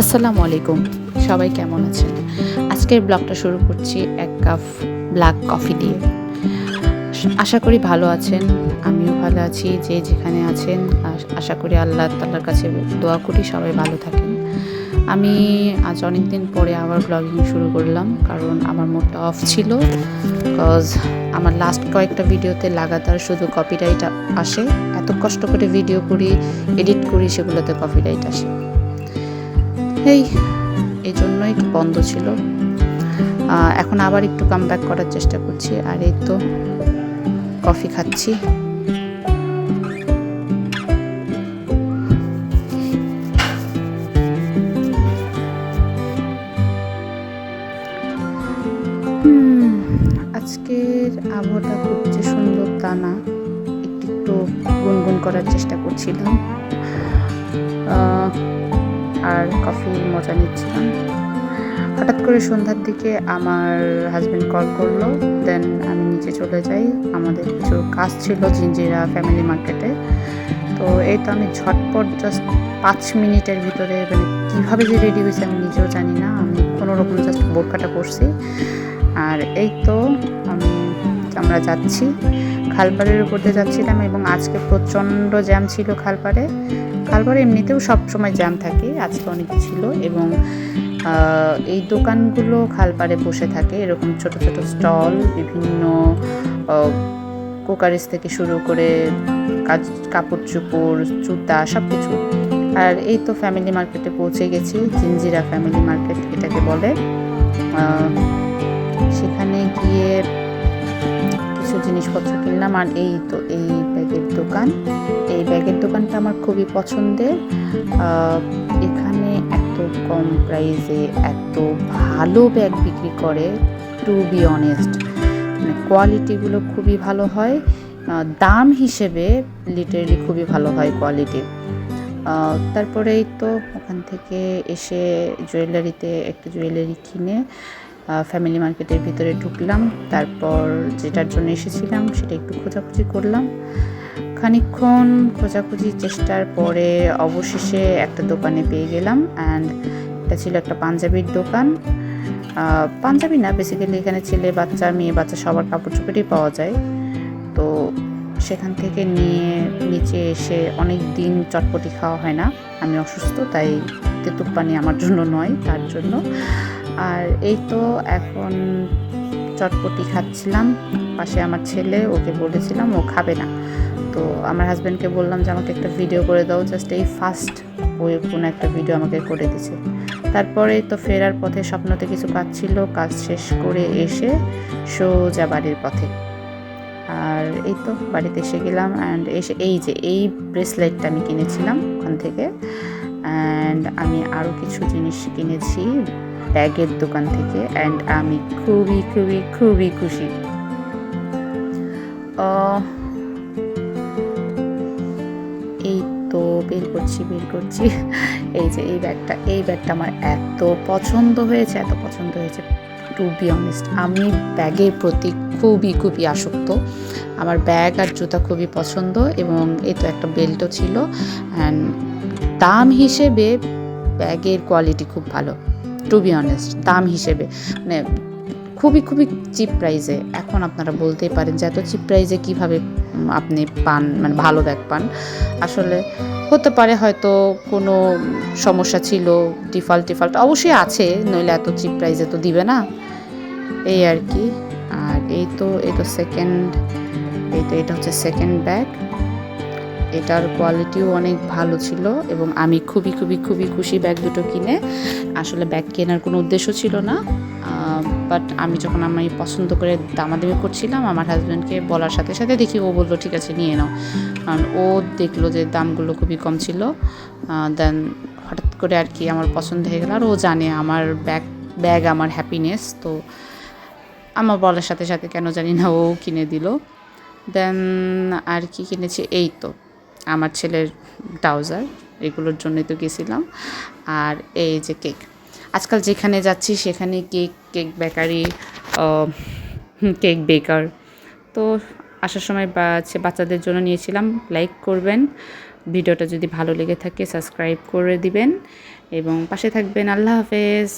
আসসালামু আলাইকুম। সবাই কেমন আছেন? আজকের ব্লগটা শুরু করছি এক কাপ ব্ল্যাক কফি দিয়ে। আশা করি ভালো আছেন, আমিও ভালো আছি, যে যেখানে আছেন, আশা করি আল্লাহ তাল্লার কাছে দোয়া করি সবাই ভালো থাকেন। আমি আজ অনেক দিন পরে আবার ব্লগিং শুরু করলাম, কারণ আমার মুডটা অফ ছিল বিকজ আমার লাস্ট কয়েকটা ভিডিওতে লাগাতার শুধু কপিরাইট আসে। এত কষ্ট করে ভিডিও করি এডিট করি, সেগুলোতে কপিরাইট আসে। এই এই জন্যই বন্ধ ছিল। এখন আবার একটু কাম করার চেষ্টা করছি, আর এই তো কফি খাচ্ছি। আজকের আবহাওয়াটা খুব যে সুন্দর তা না, একটু একটু গুনগুন করার চেষ্টা করছিলাম। আর কফির মজা নিচ্ছিলাম। হঠাৎ করে সন্ধ্যার দিকে আমার হাজব্যান্ড কল করল দেন আমি নিচে চলে যাই। আমাদের কিছু কাজ ছিল জিঞ্জিরা ফ্যামিলি মার্কেটে তো এই তো আমি ঝটপট জাস্ট পাঁচ মিনিটের ভিতরে মানে কীভাবে যে রেডি হয়েছে আমি নিজেও জানি না। আমি কোনো রকম জাস্ট বোরকাটা পরছি। আর এই তো আমি আমরা যাচ্ছি। খালপাড়ের উপর দিয়ে যাচ্ছিলাম এবং আজকে প্রচণ্ড জ্যাম ছিল খালপাড়ে। খালপাড়ে এমনিতেও সব সময় জ্যাম থাকে, আজকে অনেক ছিল এবং এই দোকানগুলো খালপাড়ে বসে থাকে। এরকম ছোট ছোট স্টল, বিভিন্ন কুকারিস থেকে শুরু করে কাজ কাপড় চোপড় জুতা সব কিছু আর এই তো ফ্যামিলি মার্কেটে পৌঁছে গেছি জিঞ্জিরা ফ্যামিলি মার্কেট এটাকে বলে। সেখানে গিয়ে কিছু জিনিসপত্র কিনলাম। আর এই তো, এই ব্যাগের দোকান। এই ব্যাগের দোকানটা আমার খুবই পছন্দের। এখানে এত কম প্রাইসে এত ভালো ব্যাগ বিক্রি করে টু বি অনেস্ট মানে কোয়ালিটিগুলো খুবই ভালো হয়। দাম হিসেবে লিটারেলি খুবই ভালো হয় কোয়ালিটি তারপরেই তো ওখান থেকে এসে জুয়েলারিতে একটা জুয়েলারি কিনে ফ্যামিলি মার্কেটের ভিতরে ঢুকলাম। তারপর যেটার জন্য এসেছিলাম সেটা একটু খোঁজাখুঁজি করলাম। খানিকক্ষণ খোঁজাখুঁজি চেষ্টার পরে অবশেষে একটা দোকানে পেয়ে গেলাম অ্যান্ড এটা ছিল একটা পাঞ্জাবির দোকান। পাঞ্জাবি না বেসিক্যালি এখানে ছেলে, বাচ্চা, মেয়ে, বাচ্চা সবার কাপড় চোপড়ই পাওয়া যায়। তো সেখান থেকে নিয়ে নিচে এসে অনেক দিন চটপটি খাওয়া হয় না। আমি অসুস্থ, তাই তেঁতুল পানি আমার জন্য নয়, তার জন্য। আর এই তো এখন চটপটি খাচ্ছিলাম। পাশে আমার ছেলে, ওকে বলেছিলাম ও খাবে না। তো আমার হাজব্যান্ডকে বললাম যে, আমাকে একটা ভিডিও করে দাও জাস্ট এই ফার্স্ট ওই কোনো একটা ভিডিও আমাকে করে দিছে। তারপরে তো ফেরার পথে স্বপ্নতে কিছু কাজ ছিল কাজ শেষ করে এসে সোজা বাড়ির পথে। আর এই তো বাড়িতে এসে গেলাম অ্যান্ড এসে এই যে, এই ব্রেসলেটটা আমি কিনেছিলাম ওখান থেকে। অ্যান্ড আমি আরও কিছু জিনিস কিনেছি। ব্যাগের দোকান থেকে অ্যান্ড আমি খুবই খুবই খুবই খুশি। এই তো বের করছি বের করছি। এই যে, এই ব্যাগটা এই ব্যাগটা আমার এত পছন্দ হয়েছে, এত পছন্দ হয়েছে টু বি অনেস্ট আমি ব্যাগের প্রতি খুবই খুবই আসক্ত। আমার ব্যাগ আর জুতা খুবই পছন্দ, এবং এই তো একটা বেল্টও ছিল অ্যান্ড দাম হিসেবে ব্যাগের কোয়ালিটি খুব ভালো। টু বি অনেস্ট দাম হিসেবে মানে খুবই খুবই চিপ প্রাইসে এখন আপনারা বলতেই পারেন যে এত চিপ প্রাইসে কীভাবে আপনি পান মানে ভালো ব্যাগ পান। আসলে হতে পারে হয়তো কোনো সমস্যা ছিল ডিফল্ট টিফল্ট অবশ্যই আছে, নইলে এত চিপ প্রাইসে তো দিবে না। এই আর কি, আর এই তো এই তো সেকেন্ড এই তো, এটা হচ্ছে সেকেন্ড ব্যাগ এটার কোয়ালিটিও অনেক ভালো ছিল এবং আমি খুবই খুবই খুবই খুশি ব্যাগ দুটো কিনে। আসলে ব্যাগ কেনার কোনো উদ্দেশ্য ছিল না বাট আমি যখন আমি পছন্দ করে দামাদামি করছিলাম, আমার হাজব্যান্ডকে বলার সাথে সাথে দেখি ও বলল, ঠিক আছে, নিয়ে নাও। কারণ ও দেখল যে দামগুলো খুবই কম ছিল দেন হঠাৎ করে আর কি আমার পছন্দ হয়ে গেল। আর ও জানে আমার ব্যাগ ব্যাগ আমার হ্যাপিনেস তো আমার বলার সাথে সাথে কেন জানি না ও কিনে দিল। দেন আর কি কিনেছি? এই তো। আমার ছেলের ট্রাউজার, এগুলোর জন্যই তো গেছিলাম। আর এই যে কেক, আজকাল যেখানে যাচ্ছি সেখানে কেক কেক বেকারি কেক বেকার। তো আসার সময় বাচ্চাদের জন্য নিয়েছিলাম, লাইক করবেন। ভিডিওটা যদি ভালো লেগে থাকে, সাবস্ক্রাইব করে দিবেন। এবং পাশে থাকবেন, আল্লাহ হাফেজ।